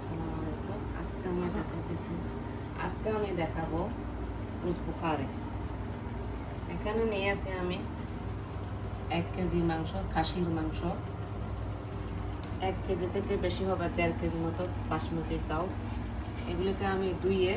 আসসালামু আলাইকুম আজকে আমি দেখাইতেছি আজকে আমি দেখাবো বুখারে এখানে নিয়ে আসি আমি এক কেজি মাংস খাসির মাংস এক কেজি থেকে বেশি হবে দেড় কেজি মতো বাসমতি চাউল এগুলিকে আমি ধুইয়ে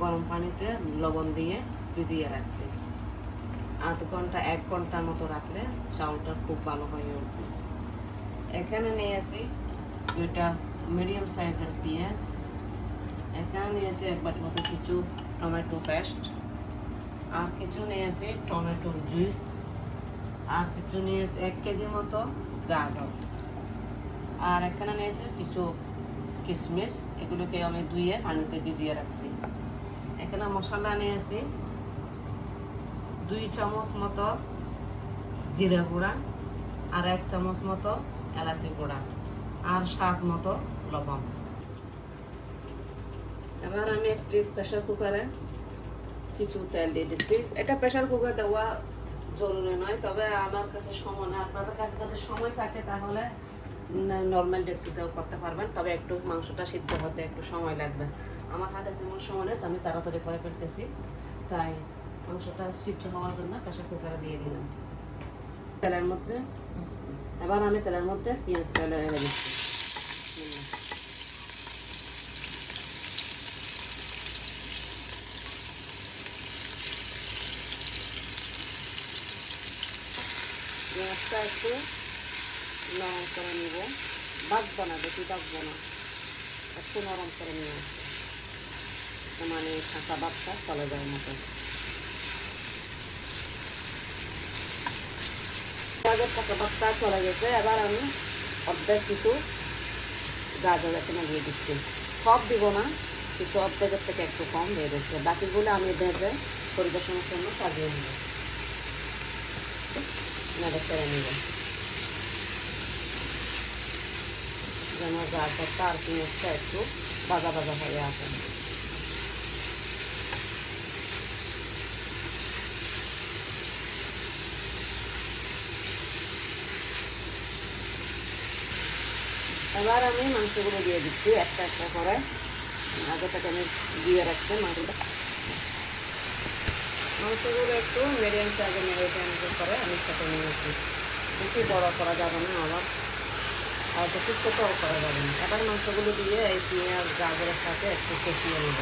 গরম পানিতে লবণ দিয়ে ভিজিয়ে রাখছি আধ ঘণ্টা এক ঘণ্টা মতো রাখলে চাউলটা খুব ভালো হয়ে উঠবে এখানে নিয়ে আসি দুইটা মিডিয়াম সাইজের পেঁয়াজ এখানে নিয়েছি এক বাটি মতো কিছু টমেটো পেস্ট আর কিছু নিয়েছি টমেটোর জুইস আর কিছু নিয়েছি এক কেজি মতো গাজর আর এখানে নিয়েছি কিছু কিশমিশ এগুলোকে আমি ধুয়ে পানিতে ভিজিয়ে রাখছি এখানে মশলা নিয়েছি দুই চামচ মতো জিরা গুঁড়া আর এক চামচ মতো এলাচি গুঁড়া আর স্বাদ মতো লবণ এবার আমি একটি প্রেশার কুকারে কিছু তেল দিয়ে দিচ্ছি। এটা প্রেশার কুকার দেওয়া জরুরি নয়, তবে আমার কাছে সময় না আপনাদের কাছে যদি সময় থাকে তাহলে নর্মাল ডেক্সিতেও করতে পারবেন, তবে একটু মাংসটা সিদ্ধ হতে একটু সময় লাগবে। আমার হাতে তেমন সময় নেই, তো আমি তাড়াতাড়ি করে ফেলতেছি। তাই মাংসটা সিদ্ধ হওয়ার জন্য প্রেশার কুকারে দিয়ে দিলাম। তেলের মধ্যে, এবার আমি তেলের মধ্যে পেঁয়াজ তেলে এনে দিচ্ছি। পেঁয়াজটা একটু নরম করে নিব। বাঁচবো না, বেশি বাঁচবো না। একটু নরম করে নিয়ে আসব। মানে কাঁচা ভাতটা চলে যায় মতো। কাঁচা ভাতটা চলে গেছে। এবার আমি অর্ধেক কিছু গাজর এখানে দিয়ে দিচ্ছি। সব দিব না কিছু অর্ধেকের থেকে একটু কম দিয়ে দিচ্ছে। বাকিগুলো আমি ভেজে পরিবেশনের জন্য সাজিয়ে নেব। নেড়ে নেব যেন গাজরটা আর পেঁয়াজটা একটু বাজা বাজা হয়ে আসে এবার আমি মাংসগুলো দিয়ে দিচ্ছি একটা একটা করে আগে থেকে আমি দিয়ে রাখছি মাংসটা মাংসগুলো একটু মিডিয়াম সাইজে মিডিয়াম করে আমি সাথে নিয়েছি। বেশি বড় করা যাবে না আবার। আর বেশি ছোটও করা যাবে না। এবার মাংসগুলো দিয়ে এই পেঁয়াজ গাজরের সাথে একটু কষিয়ে নেব।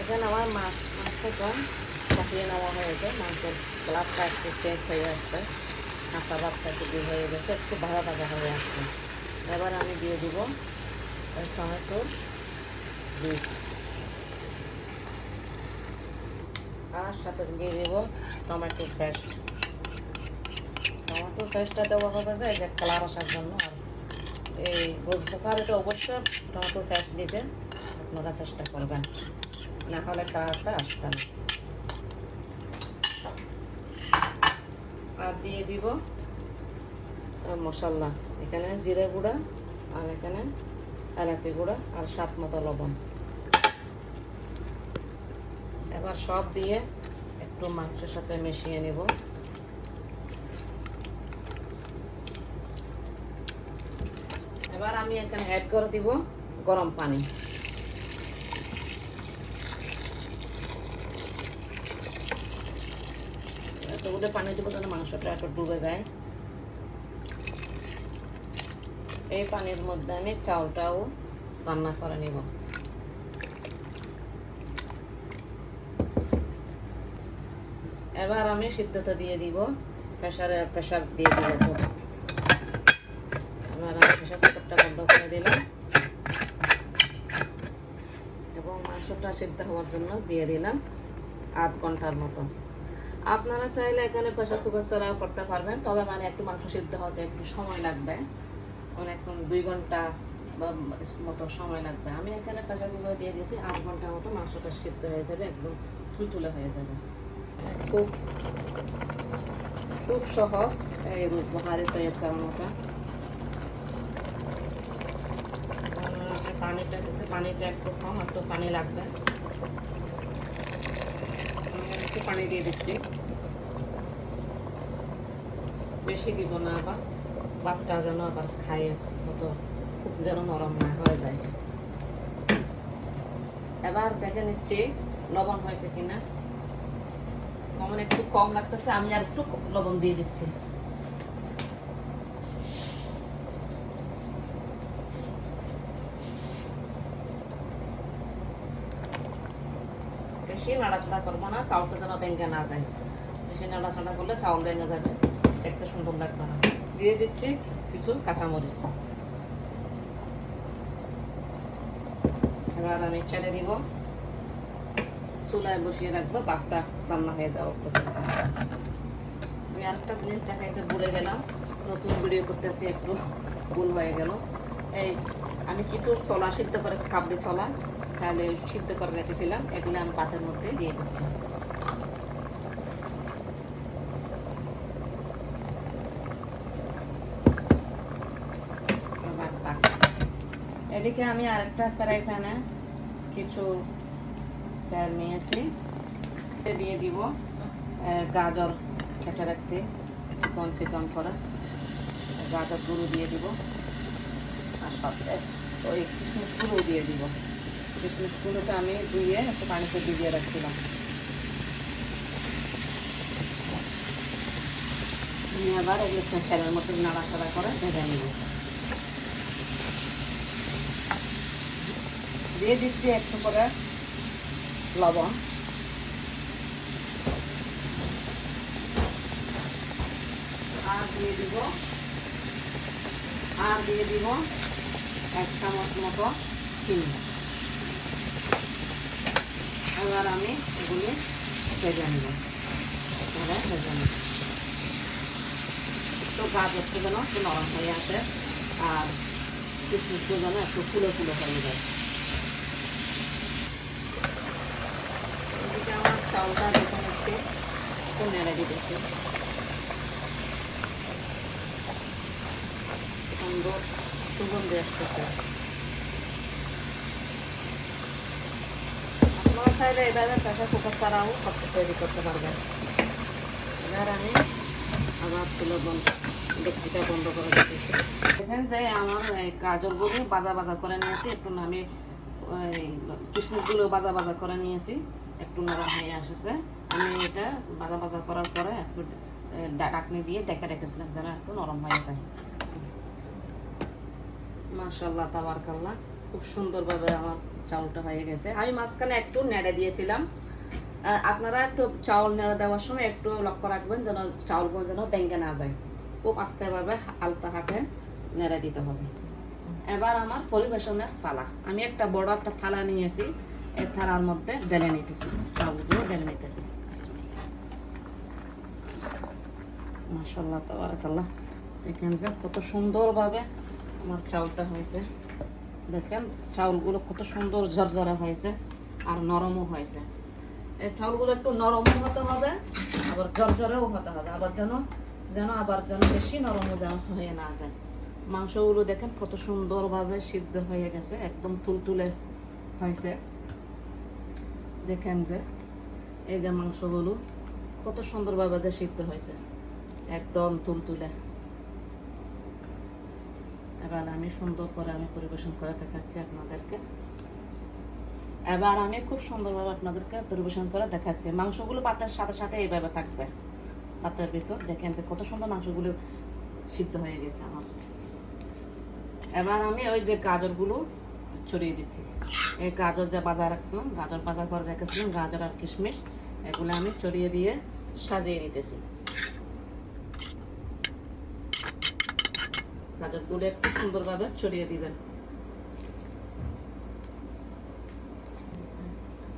এখানে আমার মাছ মাংসটা কষিয়ে নেওয়া হয়েছে মাংসের কালারটা একটু চেঞ্জ হয়ে আসছে। কাঁচা ভাতটা একটু হয়ে গেছে। একটু ভাজা ভাজা হয়ে আসছে। এবার আমি দিয়ে দিব টমেটোর জুস আর সাথে দিয়ে দেব টমেটো পেস্ট। টমেটো পেস্টটা দেওয়া হবে যে এটা কালার আসার জন্য। আর এই গোস বোকারিতে অবশ্যই টমেটো পেস্ট দিতে আপনারা চেষ্টা করবেন। না হলে কালারটা আসবে না। আর দিয়ে দিব মশলা। এখানে জিরে গুঁড়া আর এখানে এলাচি গুঁড়া আর স্বাদ মতো লবণ। এবার সব দিয়ে একটু মাংসের সাথে মিশিয়ে নেব। এবার আমি এখানে অ্যাড করে দিব গরম পানি। পানি দেবো যেন মাংসটা একটু ডুবে যায়। এই পানির মধ্যে আমি চাউলটাও রান্না করে নিব। এবার আমি সিদ্ধতা দিয়ে দিব প্রেশারে প্রেশার দিয়ে দিব এবার আমি প্রেশার কুকারটা বন্ধ করে দিলাম। এবং মাংসটা সিদ্ধ হওয়ার জন্য দিয়ে দিলাম আধ ঘণ্টার মতো। আপনারা চাইলে এখানে প্রেশার কুকার ছাড়াও করতে পারবেন, তবে মানে একটু মাংস সিদ্ধ হতে একটু সময় লাগবে। অনেক দুই ঘণ্টা বা মতো সময় লাগবে। আমি এখানে প্রেশার কুকার দিয়ে দিয়েছি, আধ ঘণ্টার মতো মাংসটা সিদ্ধ হয়ে যাবে, একদম তুলতুলে হয়ে যাবে। খুব পানি দিয়ে দিচ্ছি। বেশি দিব না আবার বাচ্চা যেন আবার খায় মতো, খুব যেন নরম হয়ে যায়। এবার দেখে নিচ্ছি লবণ হয়েছে কিনা। লবণ একটু কম লাগতেছে, আমি আর একটু লবণ দিয়ে দিচ্ছি। বেশি নাড়াচাড়া করব না, চাউলটা যেন ভেঙে না যায়। বেশি নাড়াচাড়া করলে চাউল ভেঙে যাবে, দেখতে সুন্দর লাগবে না। দিয়ে দিচ্ছি কিছু কাঁচামরিচ। এবার আমি ছেড়ে দিব। চুলায় বসিয়ে রাখব বাঘটা রান্না হয়ে যাওয়া পর্যন্ত। আমি আরেকটা জিনিস দেখাইতে ভুলে গেলাম, নতুন ভিডিও করতেছি, একটু ভুল হয়ে গেল। এই, আমি কিছু ছোলা সিদ্ধ করেছি কাবলি ছোলা তাহলে সিদ্ধ করে রেখেছিলাম, এগুলো আমি পাতের মধ্যে দিয়ে দিচ্ছি। এদিকে আমি আরেকটা ফ্রাই প্যানে কিছু তেল নিয়েছি। দিয়ে দিব গাজর কেটে রাখছি, চিকন চিকন করে। গাজর গুঁড়ো দিয়ে দিব, আর সাথে ওই কিশমিশ গুঁড়ো দিয়ে দিব। কিশমিশ গুঁড়োটা আমি ধুয়ে একটু পানিতে ভিজিয়ে রাখছিলাম। আমি আবার এগুলো তেলের মতো নাড়াচাড়া করে ভেজে নিব। দিয়ে দিচ্ছি একটু করে লবণ আর দিয়ে দিব। আর দিয়ে দিব এক চামচ মতো চিনি। এবার আমি এগুলি ভেজে নেব। এভাবে ভেজে নেব। একটু গাজরটা যেন একটু নরম হয়ে আসে, আর কিশমিশগুলো যেন একটু ফুলে ফুলে হয়ে যায় এদিকে আমার চাউলটা দিতেছি। সুন্দর সুগন্ধি আসতেছে। আপনারা চাইলে এভাবে প্রেশার ছাড়াও তৈরি করতে পারবেন এবার আমি আবার তুলে বন্ধ ডেক্সিটা বন্ধ করে দিতেছি। দেখেন যে আমার গাজরগুলো বাজা বাজা করে নিয়েছি। একটু আমি কিশমিশগুলো বাজা বাজা করে নিয়েছি। একটু নরম হয়ে আসেছে। আমি এটা বাজা বাজা করার পরে একটু ডাকনি দিয়ে ডেকে রেখেছিলাম যেন একটু নরম হয়ে যায়। মাশাল্লাহ তাবারকাল্লাহ। খুব সুন্দরভাবে আমার চাউলটা হয়ে গেছে। আমি মাঝখানে একটু নেড়ে দিয়েছিলাম। আপনারা একটু চাউল নেড়ে দেওয়ার সময় একটু লক্ষ্য রাখবেন যেন চাউলগুলো যেন ভেঙে না যায়। খুব আস্তেভাবে আলতা হাতে নেড়ে দিতে হবে। এবার আমার পরিবেশনের পালা। আমি একটা বড় একটা থালা নিয়েছি। এই থালার মধ্যে বেলে নিতেছি চাউলগুলো বেলে নিতেছি। মাশাল্লাহ তাবারকাল্লাহ। দেখেন যে কত সুন্দরভাবে আমার চাউলটা হয়েছে। দেখেন চাউলগুলো কত সুন্দর ঝরঝরা হয়েছে আর নরমও হয়েছে। এই চাউলগুলো একটু নরমও হতে হবে, আবার ঝরঝরেও হতে হবে। আবার যেন যেন আবার যেন বেশি নরমও যেন হয়ে না যায়। মাংসগুলো দেখেন কত সুন্দরভাবে সিদ্ধ হয়ে গেছে, একদম তুলতুলে হয়েছে। দেখেন যে, এই যে মাংসগুলো কত সুন্দরভাবে যে সিদ্ধ হয়েছে, একদম তুলতুলে। এবার আমি সুন্দর করে আমি পরিবেশন করে দেখাচ্ছি আপনাদেরকে। এবার আমি খুব সুন্দরভাবে আপনাদেরকে পরিবেশন করে দেখাচ্ছি। মাংসগুলো পাতের সাথে সাথে এইভাবে থাকবে। পাতের ভিতর দেখেন যে কত সুন্দর মাংসগুলো সিদ্ধ হয়ে গেছে আমার। এবার আমি ওই যে গাজরগুলো ছড়িয়ে দিচ্ছি। এই গাজর যে বাজার রাখছিলাম, গাজর বাজার করে রেখেছিলাম, গাজর আর কিশমিশ, এগুলো আমি ছড়িয়ে দিয়ে সাজিয়ে নিতেছি। গাজরগুলো একটু সুন্দরভাবে ছড়িয়ে দিবেন।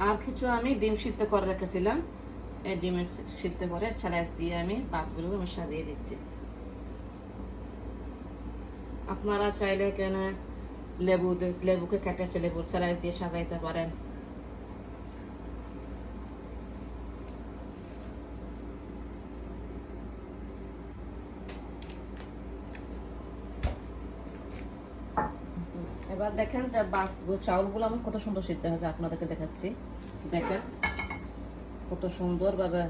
আর কিছু আমি ডিম সিদ্ধ করে রেখেছিলাম। এই ডিমের সিদ্ধ করে ছালাস দিয়ে আমি ভাতগুলো আমি সাজিয়ে দিচ্ছি। আপনারা চাইলে কেন লেবু লেবুকে কেটেছে লেবুর ছালাস দিয়ে সাজাইতে পারেন। এবার দেখেন যে চাউলগুলো আমার কত সুন্দর সিদ্ধ হয়েছে, আপনাদেরকে দেখাচ্ছি। দেখেন কত সুন্দরভাবে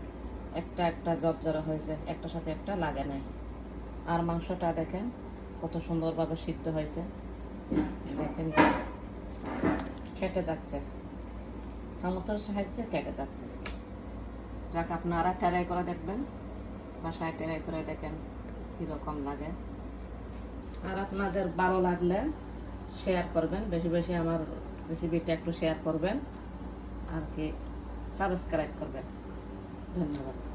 একটা একটা জর্জরা হয়েছে একটা সাথে একটা লাগে নাই। আর মাংসটা দেখেন কত সুন্দরভাবে সিদ্ধ হয়েছে। দেখেন যে কেটে যাচ্ছে। চামচের সাহায্যে কেটে যাচ্ছে। যাক, আপনারা ট্রাই করে দেখবেন। বাসায় ট্রাই করে দেখেন কীরকম লাগে। আর আপনাদের ভালো লাগলে শেয়ার করবেন। বেশি বেশি আমার রেসিপিটা একটু শেয়ার করবেন। আর কি সাবস্ক্রাইব করবেন। ধন্যবাদ।